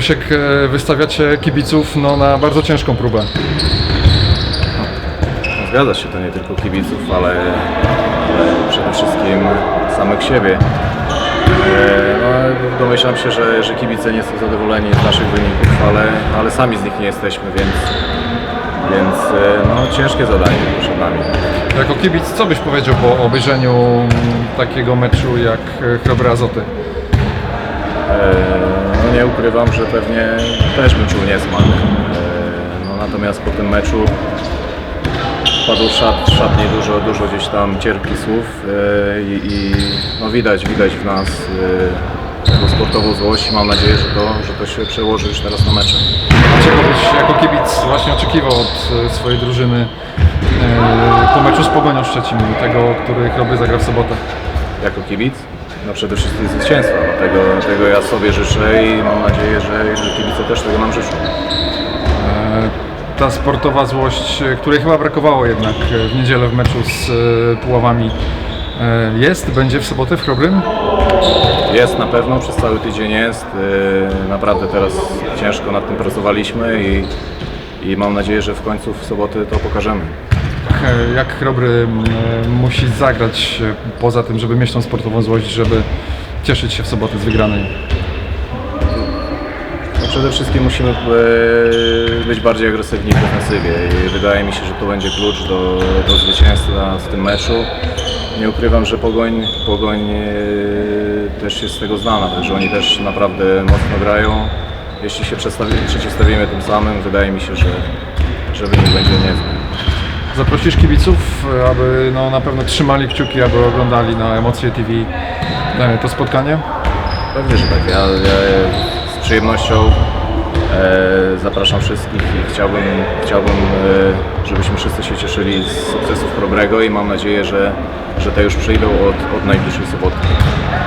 Krzysiek, e, wystawiacie kibiców no, na bardzo ciężką próbę. No, Zgadza się, to nie tylko kibiców, ale, ale przede wszystkim samych siebie. E, No, domyślam się, że, że kibice nie są zadowoleni z naszych wyników, ale, ale sami z nich nie jesteśmy, więc, więc e, no, ciężkie zadanie przed nami. Jako kibic, co byś powiedział po obejrzeniu takiego meczu jak Chrobry Azoty? E, nie ukrywam, że pewnie też bym czuł niesmak. E, No natomiast po tym meczu padło w szat, w szatni dużo, dużo gdzieś tam cierpkich słów e, i, i no widać, widać w nas e, taką sportową złość mam nadzieję, że to, że to się przełoży już teraz na mecze. Czego byś jako kibic właśnie oczekiwał od swojej drużyny po meczu z Pogonią Szczecin, tego, który Chrobry zagra w sobotę? Jako kibic? No przede wszystkim zwycięstwa. Tego, tego ja sobie życzę i mam nadzieję, że, że kibice też tego nam życzą. E, Ta sportowa złość, e, której chyba brakowało jednak e, w niedzielę w meczu z Puławami, jest, będzie w sobotę w Chrobrym? Jest na pewno, przez cały tydzień jest. Naprawdę teraz ciężko nad tym pracowaliśmy i, i mam nadzieję, że w końcu w sobotę to pokażemy. E, Jak Chrobry m, e, musi zagrać e, poza tym, żeby mieć tą sportową złość, żeby cieszyć się w sobotę z wygranej? No przede wszystkim musimy być bardziej agresywni w defensywie i wydaje mi się, że to będzie klucz do, do zwycięstwa w tym meczu. Nie ukrywam, że Pogoń, Pogoń też jest z tego znana, także oni też naprawdę mocno grają. Jeśli się przeciwstawimy tym samym, wydaje mi się, że, że wynik będzie niezły. Zaprosisz kibiców, aby no, na pewno trzymali kciuki, aby oglądali na Emocje TV e, to spotkanie? Pewnie, że tak. Ja, ja z przyjemnością e, zapraszam wszystkich i chciałbym, chciałbym e, żebyśmy wszyscy się cieszyli z sukcesów Probrego i mam nadzieję, że, że te już przyjdą od, od najbliższej soboty.